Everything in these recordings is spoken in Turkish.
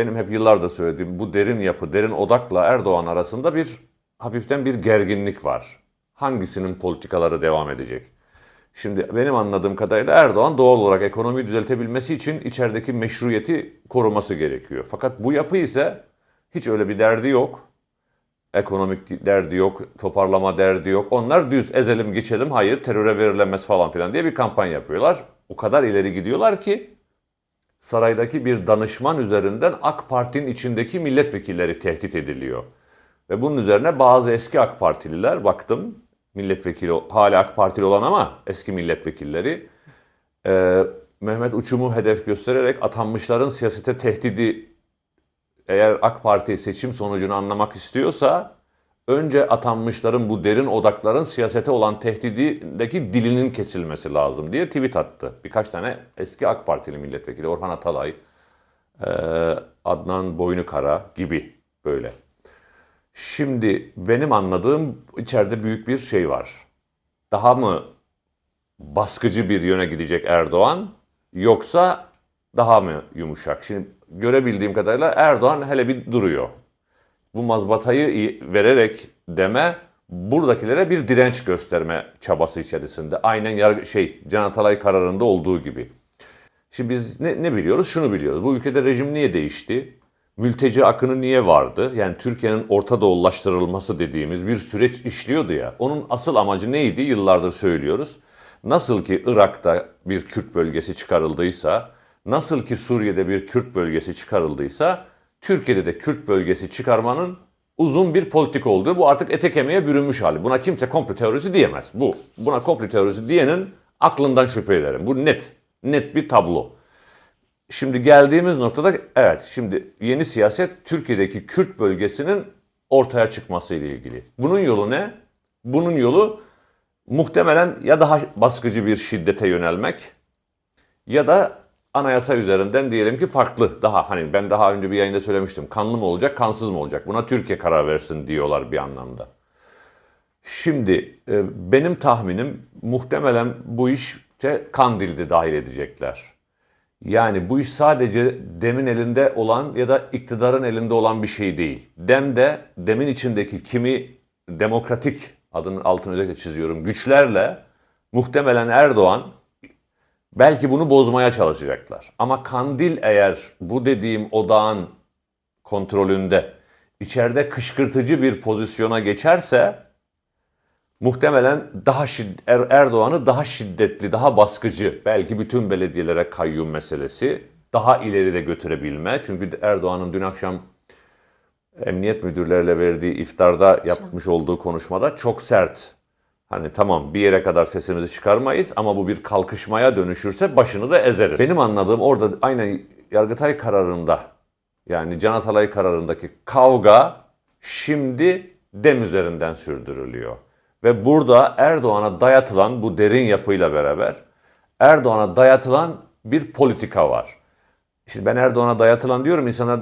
benim hep yıllardır söylediğim bu derin yapı, derin odakla Erdoğan arasında bir hafiften bir gerginlik var. Hangisinin politikaları devam edecek? Şimdi benim anladığım kadarıyla Erdoğan doğal olarak ekonomiyi düzeltebilmesi için içerideki meşruiyeti koruması gerekiyor. Fakat bu yapı ise hiç öyle bir derdi yok. Ekonomik derdi yok, toparlama derdi yok. Onlar düz ezelim geçelim hayır teröre verilemez falan filan diye bir kampanya yapıyorlar. O kadar ileri gidiyorlar ki saraydaki bir danışman üzerinden AK Parti'nin içindeki milletvekilleri tehdit ediliyor. Ve bunun üzerine bazı eski AK Partililer baktım milletvekili hala AK Partili olan ama eski milletvekilleri e, Mehmet Uçum'u hedef göstererek atanmışların siyasete tehdidi eğer AK Parti seçim sonucunu anlamak istiyorsa önce atanmışların bu derin odakların siyasete olan tehdidindeki dilinin kesilmesi lazım diye tweet attı. Birkaç tane eski AK Partili milletvekili Orhan Atalay, e, Adnan Boynukara gibi böyle. Şimdi benim anladığım içeride büyük bir şey var. Daha mı baskıcı bir yöne gidecek Erdoğan yoksa daha mı yumuşak? Şimdi görebildiğim kadarıyla Erdoğan hele bir duruyor. Bu mazbatayı vererek deme buradakilere bir direnç gösterme çabası içerisinde. Aynen yargı, şey Can Atalay kararında olduğu gibi. Şimdi biz ne, ne biliyoruz? Şunu biliyoruz. Bu ülkede rejim niye değişti? Mülteci akını niye vardı? Yani Türkiye'nin Orta Doğulaştırılması dediğimiz bir süreç işliyordu ya. Onun asıl amacı neydi? Yıllardır söylüyoruz. Nasıl ki Irak'ta bir Kürt bölgesi çıkarıldıysa, nasıl ki Suriye'de bir Kürt bölgesi çıkarıldıysa, Türkiye'de de Kürt bölgesi çıkarmanın uzun bir politik olduğu bu artık ete kemiğe bürünmüş hali. Buna kimse komplo teorisi diyemez. Bu. Buna komplo teorisi diyenin aklından şüphe ederim. Bu net. Net bir tablo. Şimdi geldiğimiz noktada evet şimdi yeni siyaset Türkiye'deki Kürt bölgesinin ortaya çıkması ile ilgili. Bunun yolu ne? Bunun yolu muhtemelen ya daha baskıcı bir şiddete yönelmek ya da anayasa üzerinden diyelim ki farklı daha hani ben daha önce bir yayında söylemiştim. Kanlı mı olacak, kansız mı olacak? Buna Türkiye karar versin diyorlar bir anlamda. Şimdi e, benim tahminim muhtemelen bu işte Kandil'de dahil edecekler. Yani bu iş sadece demin elinde olan ya da iktidarın elinde olan bir şey değil. Dem de demin içindeki kimi demokratik adının altını özellikle çiziyorum güçlerle muhtemelen Erdoğan belki bunu bozmaya çalışacaklar. Ama Kandil eğer bu dediğim odağın kontrolünde içeride kışkırtıcı bir pozisyona geçerse muhtemelen daha şiddet, Erdoğan'ı daha şiddetli, daha baskıcı, belki bütün belediyelere kayyum meselesi daha ileride götürebilme. Çünkü Erdoğan'ın dün akşam emniyet müdürleriyle verdiği iftarda yapmış olduğu konuşmada çok sert. Hani tamam bir yere kadar sesimizi çıkarmayız ama bu bir kalkışmaya dönüşürse başını da ezeriz. Benim anladığım orada aynen Yargıtay kararında yani Can Atalay kararındaki kavga şimdi dem üzerinden sürdürülüyor. Ve burada Erdoğan'a dayatılan bu derin yapıyla beraber Erdoğan'a dayatılan bir politika var. Şimdi ben Erdoğan'a dayatılan diyorum insanlar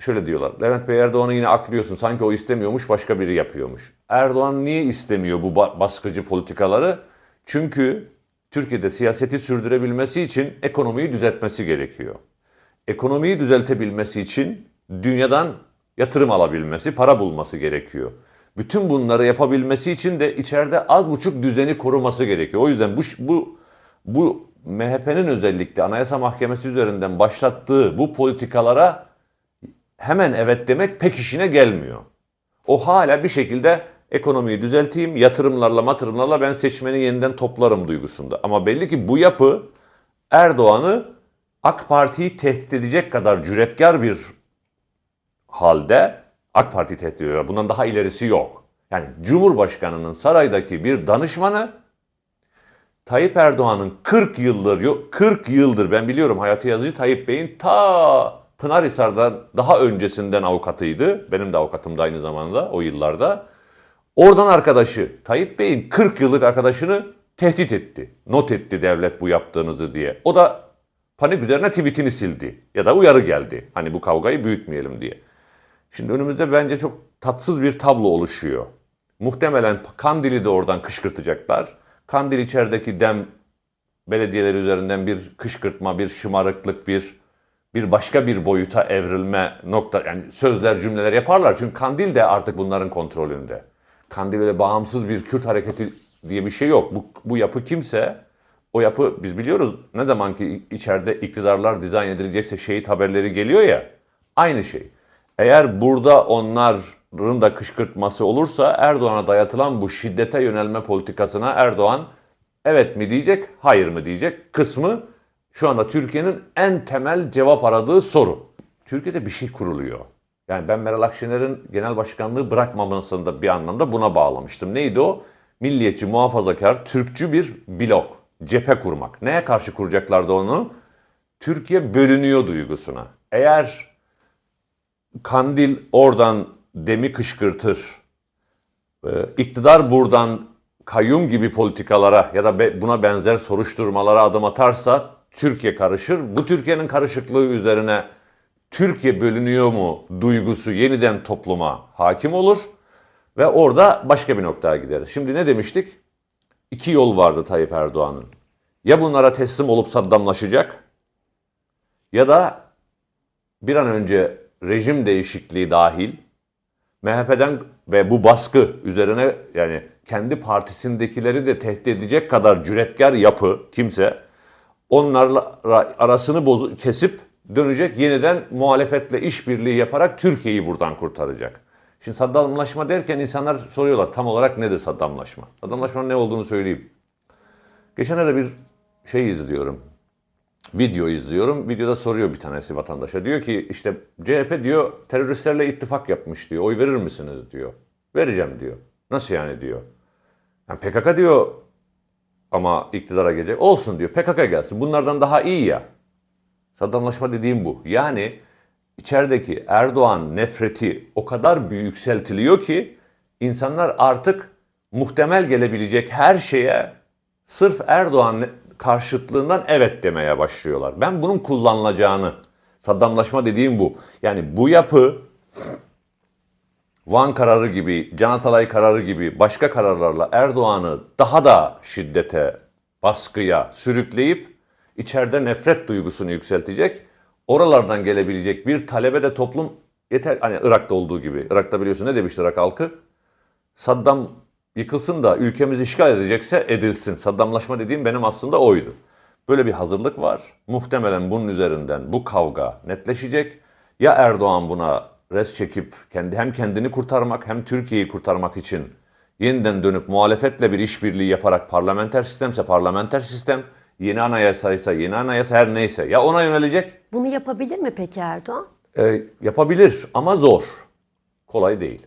şöyle diyorlar. Levent Bey Erdoğan'ı yine aklıyorsun. Sanki o istemiyormuş başka biri yapıyormuş. Erdoğan niye istemiyor bu baskıcı politikaları? Çünkü Türkiye'de siyaseti sürdürebilmesi için ekonomiyi düzeltmesi gerekiyor. Ekonomiyi düzeltebilmesi için dünyadan yatırım alabilmesi, para bulması gerekiyor. Bütün bunları yapabilmesi için de içeride az buçuk düzeni koruması gerekiyor. O yüzden bu bu bu MHP'nin özellikle Anayasa Mahkemesi üzerinden başlattığı bu politikalara hemen evet demek pek işine gelmiyor. O hala bir şekilde ekonomiyi düzelteyim, yatırımlarla matırımlarla ben seçmeni yeniden toplarım duygusunda. Ama belli ki bu yapı Erdoğan'ı AK Parti'yi tehdit edecek kadar cüretkar bir halde AK Parti tehdit ediyor. Bundan daha ilerisi yok. Yani Cumhurbaşkanı'nın saraydaki bir danışmanı Tayyip Erdoğan'ın 40 yıldır yok 40 yıldır ben biliyorum Hayati Yazıcı Tayyip Bey'in ta Pınarhisar'dan daha öncesinden avukatıydı. Benim de avukatım da aynı zamanda o yıllarda. Oradan arkadaşı Tayyip Bey'in 40 yıllık arkadaşını tehdit etti. Not etti devlet bu yaptığınızı diye. O da panik üzerine tweetini sildi. Ya da uyarı geldi. Hani bu kavgayı büyütmeyelim diye. Şimdi önümüzde bence çok tatsız bir tablo oluşuyor. Muhtemelen Kandil'i de oradan kışkırtacaklar. Kandil içerideki dem belediyeleri üzerinden bir kışkırtma, bir şımarıklık, bir bir başka bir boyuta evrilme nokta yani sözler cümleler yaparlar. Çünkü Kandil de artık bunların kontrolünde. Kandil öyle bağımsız bir Kürt hareketi diye bir şey yok. Bu, bu yapı kimse o yapı biz biliyoruz ne zaman ki içeride iktidarlar dizayn edilecekse şehit haberleri geliyor ya aynı şey. Eğer burada onların da kışkırtması olursa Erdoğan'a dayatılan bu şiddete yönelme politikasına Erdoğan evet mi diyecek, hayır mı diyecek kısmı şu anda Türkiye'nin en temel cevap aradığı soru. Türkiye'de bir şey kuruluyor. Yani ben Meral Akşener'in genel başkanlığı bırakmamasını da bir anlamda buna bağlamıştım. Neydi o? Milliyetçi, muhafazakar, Türkçü bir blok, cephe kurmak. Neye karşı kuracaklardı onu? Türkiye bölünüyor duygusuna. Eğer Kandil oradan demi kışkırtır, e, iktidar buradan kayyum gibi politikalara ya da buna benzer soruşturmalara adım atarsa Türkiye karışır. Bu Türkiye'nin karışıklığı üzerine Türkiye bölünüyor mu duygusu yeniden topluma hakim olur ve orada başka bir noktaya gideriz. Şimdi ne demiştik? İki yol vardı Tayyip Erdoğan'ın. Ya bunlara teslim olup saddamlaşacak ya da bir an önce rejim değişikliği dahil MHP'den ve bu baskı üzerine yani kendi partisindekileri de tehdit edecek kadar cüretkar yapı kimse onlarla arasını bozu, kesip dönecek yeniden muhalefetle işbirliği yaparak Türkiye'yi buradan kurtaracak. Şimdi saddamlaşma derken insanlar soruyorlar tam olarak nedir saddamlaşma? Saddamlaşmanın ne olduğunu söyleyeyim. Geçenlerde bir şey izliyorum. Video izliyorum. Videoda soruyor bir tanesi vatandaşa. Diyor ki işte CHP diyor teröristlerle ittifak yapmış diyor. Oy verir misiniz diyor. Vereceğim diyor. Nasıl yani diyor. Yani PKK diyor ama iktidara gelecek. Olsun diyor. PKK gelsin. Bunlardan daha iyi ya. Saddamlaşma dediğim bu. Yani içerideki Erdoğan nefreti o kadar büyük yükseltiliyor ki insanlar artık muhtemel gelebilecek her şeye sırf Erdoğan karşıtlığından evet demeye başlıyorlar. Ben bunun kullanılacağını, saddamlaşma dediğim bu. Yani bu yapı Van kararı gibi, Can Atalay kararı gibi başka kararlarla Erdoğan'ı daha da şiddete, baskıya sürükleyip içeride nefret duygusunu yükseltecek. Oralardan gelebilecek bir talebe de toplum yeter hani Irak'ta olduğu gibi. Irak'ta biliyorsun ne demişti Irak halkı? Saddam yıkılsın da ülkemizi işgal edecekse edilsin. Saddamlaşma dediğim benim aslında oydu. Böyle bir hazırlık var. Muhtemelen bunun üzerinden bu kavga netleşecek. Ya Erdoğan buna res çekip kendi hem kendini kurtarmak hem Türkiye'yi kurtarmak için yeniden dönüp muhalefetle bir işbirliği yaparak parlamenter sistemse parlamenter sistem, yeni anayasaysa yeni anayasa her neyse ya ona yönelecek Bunu yapabilir mi peki Erdoğan? e, yapabilir ama zor. Kolay değil.